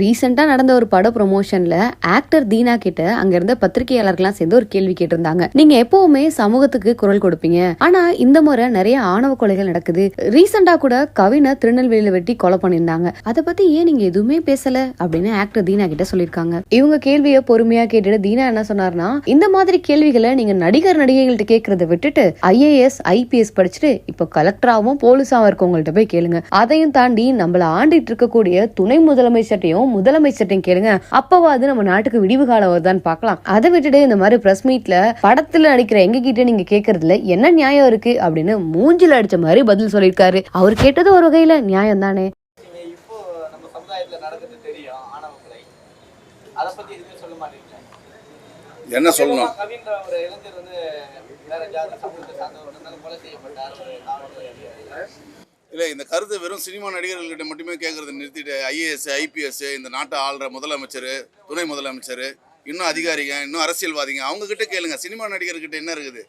ரீசெண்டாக நடந்த ஒரு பட ப்ரொமோஷனில் ஆக்டர் தீனா கிட்ட அங்கேருந்த பத்திரிகையாளர்கள்லாம் சேர்ந்து ஒரு கேள்வி கேட்டிருந்தாங்க. நீங்கள் எப்போவுமே சமூகத்துக்கு குரல் கொடுப்பீங்க. ஆனால் இந்த முறை நிறைய ஆணவ கொலைகள் நடக்குது. ரீசெண்டாக கூட கவினை திருநெல்வேலியில் வெட்டி கொலை பண்ணியிருந்தாங்க. அதை பற்றி ஏன் நீங்கள் எதுவுமே பேசலை? அப்படின்னு ஆக்டர் தீனா கிட்ட சொல்லியிருக்காங்க. இவங்க கேள்வியை பொறுமையாக கேட்டுட்டு தீனா என்ன சொன்னார்னா இந்த மாதிரி கேள்விகளை நீங்கள் நடிகர் நடிகைகள்கிட்ட கேட்கறத விட்டுட்டு ஐஏஎஸ் ஐபிஎஸ் படிச்சுட்டு இப்போ கலெக்டராகவும் போலீஸாகவும் இருக்கவங்கள்ட்ட போய் கேளுங்க. அதையும் தாண்டி நம்மள ஆண்டிட்டு இருக்கக்கூடிய துணை முதலமைச்சர்ட்டையும் முதலமைச்சர்ட்டையும் கேளுங்க. அப்பவாது நம்ம நாட்டுக்கு விடிவு காலம் வருதான்னு பார்க்கலாம். அதை விட்டுட்டு இந்த மாதிரி பிரஸ் மீட்ல படத்துல நடிக்கிற எங்க கிட்ட நீங்க கேக்குறதுல என்ன நியாயம் இருக்கு அப்படின்னு மூஞ்சில அடிச்ச மாதிரி பதில் சொல்லியிருக்காரு. அவர் கேட்டது ஒரு வகையில நியாயம் தானே. நீங்க இப்போ நம்ம சமுதாயத்துல நடக்குது தெரியும் ஆணவ கொலை அதை பத்தி எதுவுமே சொல்ல மாட்டீங்க என்ன சொல்லணும்? இல்லை இந்த கருத்து வெறும் சினிமா நடிகர்கள்கிட்ட மட்டுமே கேட்கறத நிறுத்திட்டு ஐஏஎஸ் ஐபிஎஸ் இந்த நாட்டை ஆள்ற முதலமைச்சர் துணை முதலமைச்சர் இன்னும் அதிகாரிங்க இன்னும் அரசியல்வாதிங்க அவங்கக்கிட்ட கேளுங்க. சினிமா நடிகர்கிட்ட என்ன இருக்குது?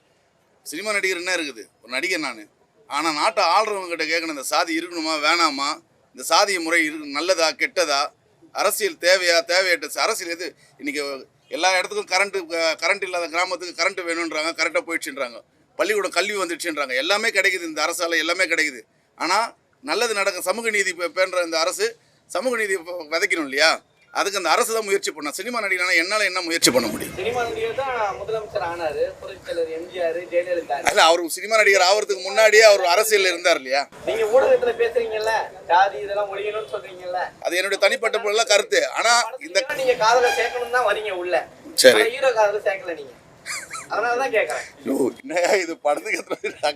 சினிமா நடிகர் என்ன இருக்குது? ஒரு நடிகர் நான். ஆனால் நாட்டை ஆள்றவங்ககிட்ட கேட்கணும் இந்த சாதி இருக்கணுமா வேணாமா? இந்த சாதிய முறை இரு நல்லதா கெட்டதா? அரசியல் தேவையா தேவையற்ற அரசியல் எது? இன்றைக்கி எல்லா இடத்துக்கும் கரண்ட்டு கரண்ட் இல்லாத கிராமத்துக்கு கரண்ட் வேணுன்றாங்க கரெக்டாக போயிடுச்சுன்றாங்க. பள்ளிக்கூடம் கல்வி வந்துடுச்சுன்றாங்க. எல்லாமே கிடைக்குது இந்த அரசால் எல்லாமே கிடைக்குது. ஆனால் நல்லது நடக்க சமூக நீதி பே- பேணுற இந்த அரசு சமூக நீதி விதைக்கணும் இல்லையா? அதுக்கு அந்த அரசு தான் முயற்சி பண்ண சினிமா நடிகனா என்னால் என்ன முயற்சி பண்ண முடியும்? சினிமா நடிகர் தான் முதலமைச்சர் ஆனாரு எம்ஜிஆர் ஜெயலலிதா அவர் சினிமா நடிகர் ஆகிறதுக்கு முன்னாடியே அவர் அரசியலில் இருந்தார் இல்லையா? நீங்க ஊடகத்துல பேசுறீங்கல்ல ஜாதி இதெல்லாம் ஒழியணும்னு சொல்றீங்கல்ல. அது என்னுடைய தனிப்பட்ட பொருள கருத்து. ஆனால் இந்த நீங்க காதல சேர்க்கணும் தான் வரீங்க உள்ள. சரி. ஆனா ஹீரோ காதல சேர்க்கல நீங்க. அதனாலதான் கேக்குறேன். ஐயோ, என்னய்யா இது படத்துக்கு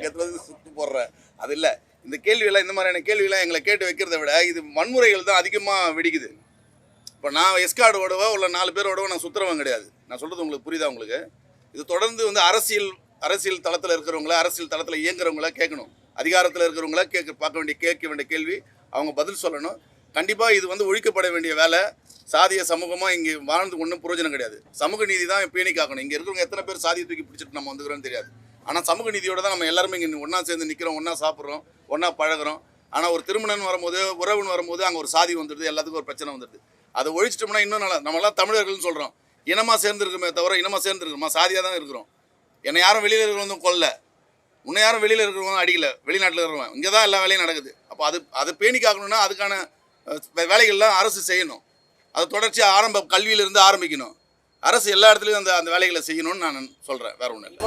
எத்தனை சுத்து போடுறேன் அது இல்லை. இந்த கேள்வியெல்லாம் இந்த மாதிரியான கேள்வியெல்லாம் எங்களை கேட்டு வைக்கிறத விட இது வன்முறைகள் தான் அதிகமாக வெடிக்குது. இப்போ நான் எஸ்கார்டோடவோ இல்லை நாலு பேரோடவோ நான் சுற்றுறவன் கிடையாது. நான் சொல்கிறது உங்களுக்கு புரியுதா உங்களுக்கு? இது தொடர்ந்து வந்து அரசியல் அரசியல் தளத்தில் இருக்கிறவங்கள அரசியல் தளத்தில் இயங்குறவங்கள கேட்கணும். அதிகாரத்தில் இருக்கிறவங்கள கேட்க பார்க்க வேண்டிய கேட்க வேண்டிய கேள்வி அவங்க பதில் சொல்லணும். கண்டிப்பாக இது வந்து ஒழிக்கப்பட வேண்டிய வேலை. சாதிய சமூகமாக இங்கே வாழ்ந்து ஒன்றும் பிரயோஜனம் கிடையாது. சமூக நீதி தான் பேணி காக்கணும் இங்கே இருக்கிறவங்க எத்தனை பேர் சாதியை தூக்கி பிடிச்சிட்டு நம்ம வந்துக்கிறோம்னு தெரியாது. ஆனால் சமூக நீதியோடு தான் நம்ம எல்லாருமே இங்கே ஒன்றா சேர்ந்து நிற்கிறோம் ஒன்றா சாப்பிட்றோம் ஒன்றா பழகுறோம். ஆனால் ஒரு திருமணம் வரும்போது உறவுன்னு வரும்போது அங்கே ஒரு சாதி வந்துடுது எல்லாத்துக்கும் ஒரு பிரச்சனை வந்துடுது. அதை ஒழிச்சிட்டோம்னா இன்னும் நல்லா நம்மளாம் தமிழர்கள்னு சொல்கிறோம் இனமாக சேர்ந்துருக்குமே தவிர இனமாக சேர்ந்துருக்குமா சாதியாக தான் இருக்கிறோம். என்னை யாரும் வெளியில் இருக்கிறவங்க கொல்ல. உன்னை யாரும் வெளியில் இருக்கிறவங்க அடிக்கல. வெளிநாட்டில் இருக்கிறவன். இங்கே தான் எல்லா வேலையும் நடக்குது. அப்போ அது அதை பேணி காக்கணும்னா அதுக்கான வேலைகள்லாம் அரசு செய்யணும். அது தொடர்ச்சியாக ஆரம்ப கல்வியிலிருந்து ஆரம்பிக்கணும். அரசு எல்லா இடத்துலையும் அந்த அந்த வேலைகளை செய்யணும்னு நான் சொல்கிறேன் வேற ஒன்றும் இல்லை.